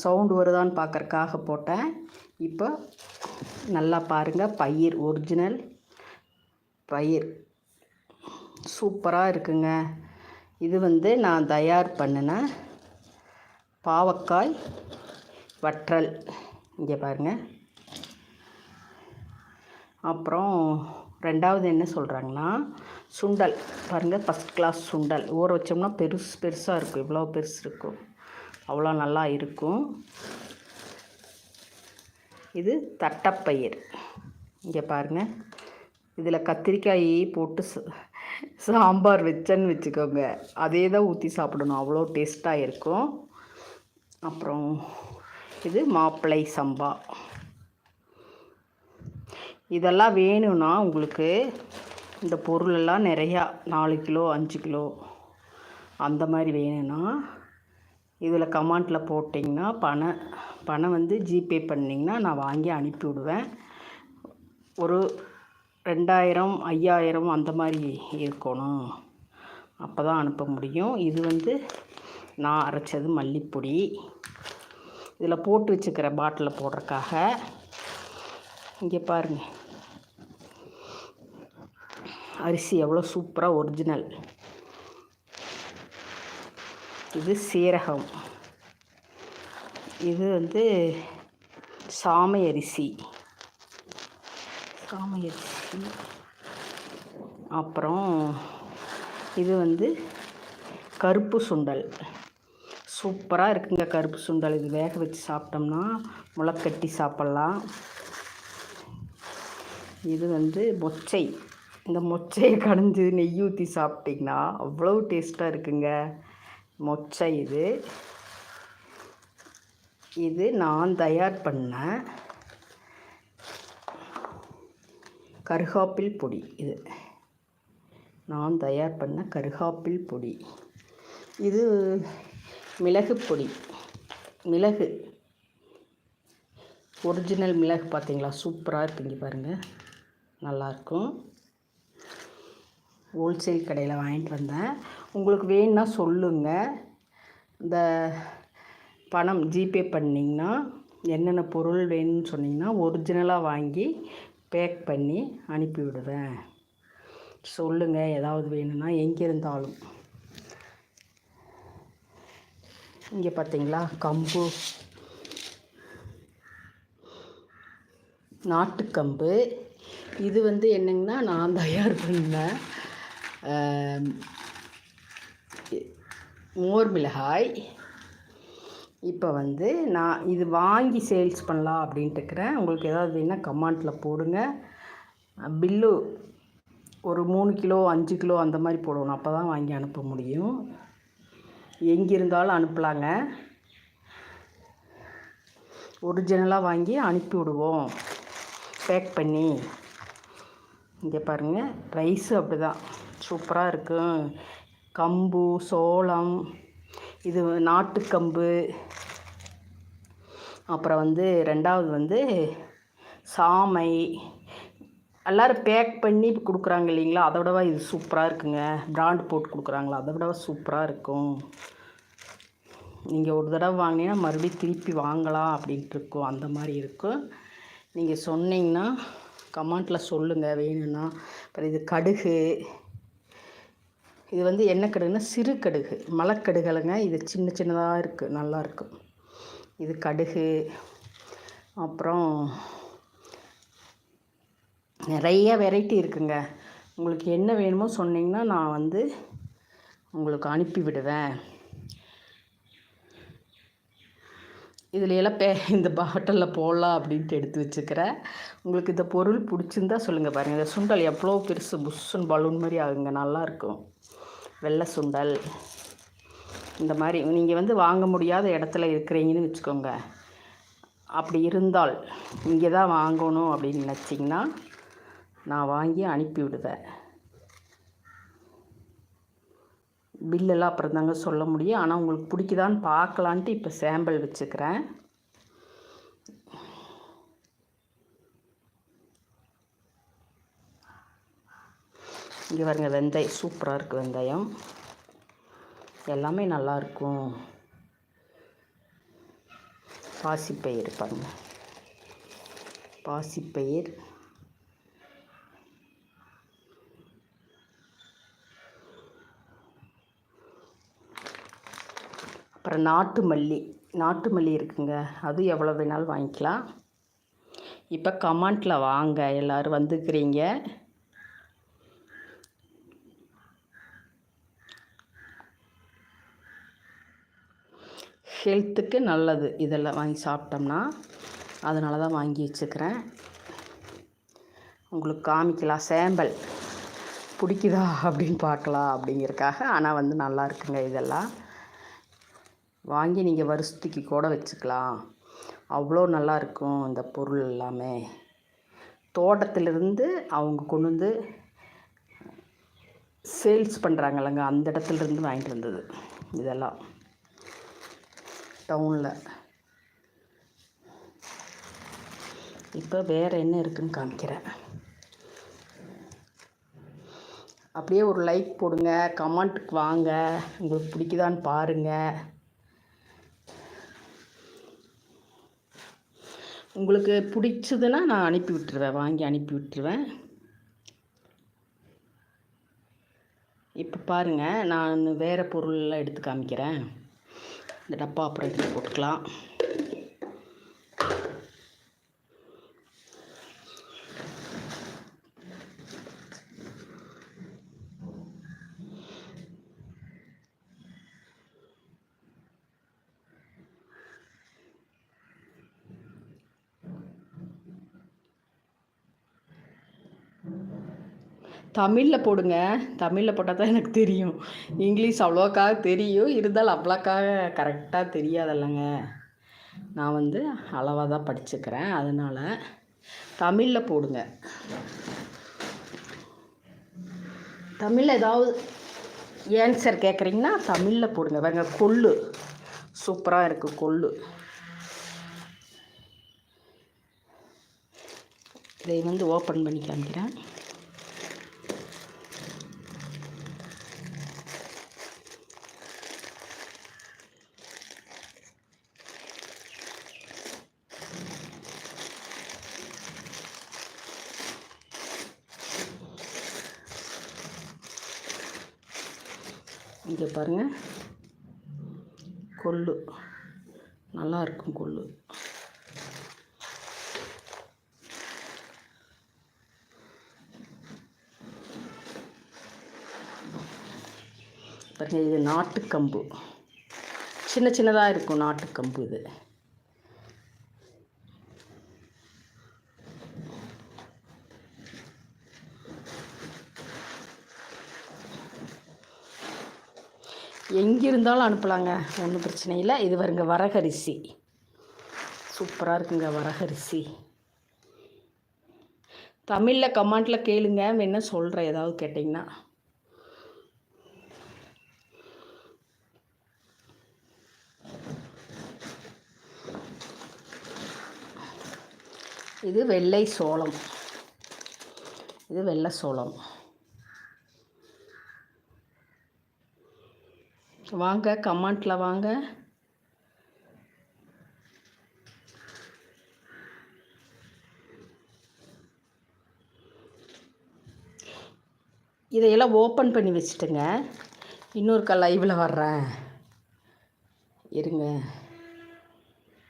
Sound வருதான்னு பார்க்கறக்காக போட்டேன். இப்போ நல்லா பாருங்கள் பயிர் ஒரிஜினல் பயிர். சூப்பராக இருக்குங்க. இது வந்து நான் தயார் பண்ணின பாவக்காய் வற்றல். இங்கே பாருங்கள் அப்புறம் ரெண்டாவது என்ன சொல்கிறாங்கன்னா சுண்டல். பாருங்கள் ஃபஸ்ட் கிளாஸ் சுண்டல். ஊற வச்சோம்னா பெருசு பெருசாக இருக்கும். இவ்வளோ பெருசு இருக்கும். அவ்வளோ நல்லா இருக்கும். இது தட்டப்பயிர். இங்கே பாருங்கள் இதில் கத்திரிக்காய் போட்டு ச- சாம்பார் வச்சேன்னு வச்சுக்கோங்க. அதே தான் ஊற்றி சாப்பிடணும். அவ்வளோ டேஸ்ட்டாக இருக்கும். அப்புறம் இது மாப்பிளை சம்பா. இதெல்லாம் வேணும்னா உங்களுக்கு இந்த பொருளெல்லாம் நிறையா நாலு கிலோ அஞ்சு கிலோ அந்த மாதிரி வேணும்னா இதில் கமெண்ட்டில் போட்டிங்கன்னா பணம் பணம் வந்து ஜிபே பண்ணிங்கன்னா நான் வாங்கி அனுப்பி விடுவேன் ஒரு ரெண்டாயிரம் ஐயாயிரம் அந்த மாதிரி இருக்கணும். அப்போ தான் அனுப்ப முடியும். இது வந்து நான் அரைச்சது மல்லிப்பொடி. இதில் போட்டு வச்சுக்கிற பாட்டிலில் போடுறக்காக இங்கே பாருங்கள் அரிசி எவ்வளோ சூப்பராக ஒரிஜினல். இது சீரகம். இது வந்து சாமை அரிசி. சாமை அரிசி. அப்புறம் இது வந்து கருப்பு சுண்டல். சூப்பராக இருக்குங்க கருப்பு சுண்டல். இது வேக வச்சு சாப்பிட்டோம்னா முளைக்கட்டி சாப்பிட்லாம். இது வந்து மொச்சை. இந்த மொச்சையை கடைஞ்சி நெய் ஊற்றி சாப்பிட்டிங்கன்னா அவ்வளோ டேஸ்ட்டாக இருக்குங்க. மொச்சை இது. இது நான் தயார் பண்ண கருகாப்பில் பொடி இது. நான் தயார் பண்ண கருகாப்பில் பொடி. இது மிளகு பொடி. மிளகு. ஒரிஜினல் மிளகு பார்த்தீங்களா சூப்பராக இருக்குங்க பாருங்கள் நல்லாயிருக்கும் ஹோல்சேல் கடையில் வாங்கிட்டு வந்தேன். உங்களுக்கு வேணும்னா சொல்லுங்கள் இந்த பணம் ஜிபே பண்ணிங்கன்னா என்னென்ன பொருள் வேணும்னு சொன்னிங்கன்னா ஒரிஜினலாக வாங்கி பேக் பண்ணி அனுப்பிவிடுவேன் சொல்லுங்கள் ஏதாவது வேணும்னா எங்கே இருந்தாலும். இங்கே பார்த்தீங்களா கம்பு. நாட்டுக்கம்பு. இது வந்து என்னங்கன்னா நான் தயார் பண்ணேன். மோர் மிளகாய் இப்போ வந்து நான் இது வாங்கி சேல்ஸ் பண்ணலாம் அப்படின்ட்டு இருக்கிறேன் உங்களுக்கு ஏதாவது வேணால் கமாண்டில் போடுங்க பில்லு ஒரு மூணு கிலோ அஞ்சு கிலோ அந்த மாதிரி போடணும் அப்போ தான் வாங்கி அனுப்ப முடியும் எங்கே இருந்தாலும் அனுப்பலாங்க ஒரிஜினலாக வாங்கி அனுப்பி விடுவோம் பேக் பண்ணி இங்கே பாருங்கள் ரைஸு அப்படி தான் சூப்பராக இருக்கும் கம்பு சோளம் இது நாட்டுக்கம்பு. அப்புறம் வந்து ரெண்டாவது வந்து சாமை. எல்லோரும் பேக் பண்ணி கொடுக்குறாங்க இல்லைங்களா? அதை விடவா இது சூப்பராக இருக்குங்க. பிராண்ட் போட்டு கொடுக்குறாங்களா? அதை விடவா சூப்பராக இருக்கும். நீங்கள் ஒரு தடவை வாங்கினீங்கன்னா மறுபடியும் திருப்பி வாங்கலாம் அப்படின்ட்டு இருக்கும். அந்த மாதிரி இருக்கும். நீங்கள் சொன்னீங்கன்னா கமெண்ட்டில் சொல்லுங்கள் வேணும்னா. அப்புறம் இது கடுகு. இது வந்து என்ன கடுகுன்னா சிறு கடுகு. மலைக்கடுகுலங்க இது சின்ன சின்னதாக இருக்குது நல்லாயிருக்கும் இது கடுகு. அப்புறம் நிறைய வெரைட்டி இருக்குங்க. உங்களுக்கு என்ன வேணுமோ சொன்னீங்கன்னா நான் வந்து உங்களுக்கு அனுப்பி விடுவேன். இதுலையெல்லாம் எல்லாம் பே இந்த பாட்டிலில் போடலாம் அப்படின்ட்டு எடுத்து வச்சுக்கிறேன் உங்களுக்கு இந்த பொருள் பிடிச்சிருந்தா சொல்லுங்கள் பாருங்கள் இந்த சுண்டல் எவ்வளோ பெருசு புஷ்ஷுன்னு பலூன் மாதிரி ஆகுங்க. நல்லாயிருக்கும். வெள்ளை சுண்டல். இந்த மாதிரி நீங்கள் வந்து வாங்க முடியாத இடத்துல இருக்கிறீங்கன்னு வச்சுக்கோங்க. அப்படி இருந்தால் இங்கே தான் வாங்கணும் அப்படின்னு நினச்சிங்கன்னா நான் வாங்கி அனுப்பி விடுவேன். பில்லெல்லாம் அப்புறம் தாங்க சொல்ல முடியும். ஆனால் உங்களுக்கு பிடிக்குதான்னு பார்க்கலான்ட்டு இப்போ சாம்பிள் வச்சுக்கிறேன். இங்கே பாருங்க வெந்தயம். சூப்பராக இருக்குது வெந்தயம். எல்லாமே நல்லா இருக்கும். பாசிப்பயிர் பாருங்க. பாசிப்பயிர் அப்புறம் நாட்டு மல்லி. நாட்டு மல்லி இருக்குங்க. அது எவ்வளோ வேணாலும் வாங்கிக்கலாம். இப்போ கமெண்ட்டில் வாங்க. எல்லோரும் வந்துக்கிறீங்க. ஹெல்த்துக்கு நல்லது. இதெல்லாம் வாங்கி சாப்பிட்டோம்னா அதனால தான் வாங்கி வச்சுக்கிறேன். உங்களுக்கு காமிக்கலாம். சேம்பல் பிடிக்குதா அப்படின்னு பார்க்கலாம் அப்படிங்கிறக்காக ஆனால் வந்து நல்லா இருக்குங்க இதெல்லாம். வாங்கி நீங்கள் வருஷத்துக்கு கூட வச்சுக்கலாம். அவ்வளோ நல்லா இருக்கும் இந்த பொருள் எல்லாமே. தோட்டத்திலிருந்து அவங்க கொண்டு வந்து சேல்ஸ் பண்ணுறாங்கல்லங்க அந்த இடத்துலேருந்து வாங்கிட்டு வந்தது இதெல்லாம். டவுனில். இப்போ வேறு என்ன இருக்குதுன்னு காமிக்கிறேன். அப்படியே ஒரு லைக் போடுங்க கமெண்ட்டுக்கு வாங்க. உங்களுக்கு பிடிக்குதான்னு பாருங்கள் உங்களுக்கு பிடிச்சதுன்னா நான் அனுப்பி விட்டுருவேன் வாங்கி அனுப்பி விட்டுருவேன். இப்போ பாருங்கள் நான் வேறு பொருள்லாம் எடுத்து காமிக்கிறேன். இந்த டப்பா அப்புறம் எடுத்து போட்டுக்கலாம். தமிழில் போடுங்க. தமிழில் போட்டால் தான் எனக்கு தெரியும். இங்கிலீஷ் அவ்வளோக்காக தெரியும். இருந்தாலும் அவ்வளோக்காக கரெக்டாக தெரியாதல்லங்க. நான் வந்து அளவாக தான் படிச்சுக்கிறேன். அதனால் தமிழில் போடுங்க. தமிழில் ஏதாவது ஏன்சர் கேட்குறீங்கன்னா தமிழில் போடுங்க. வேங்க கொள்ளு. சூப்பராக இருக்குது கொள்ளு. இதை வந்து ஓப்பன் பண்ணி காமிக்கிறேன். இங்கே பாருங்கள் கொள்ளு. நல்லா இருக்கும் கொள்ளு. பாருங்கள் இது நாட்டுக்கம்பு. சின்ன சின்னதாக இருக்கும் நாட்டுக்கம்பு இது. எங்கே இருந்தாலும் அனுப்பலாங்க. ஒன்றும் பிரச்சனை இல்லை. இது வருங்க வரகரிசி. சூப்பராக இருக்குங்க வரகரிசி. தமிழில் கமெண்ட்டில் கேளுங்க. என்ன சொல்கிறேன் ஏதாவது கேட்டிங்கன்னா. இது வெள்ளை சோளம். இது வெள்ளை சோளம். வாங்க கமெண்ட்டில் வாங்க. இதையெல்லாம் ஓப்பன் பண்ணி வச்சுட்டுங்க. இன்னொருக்கா லைவில் வர்றேன். இருங்க.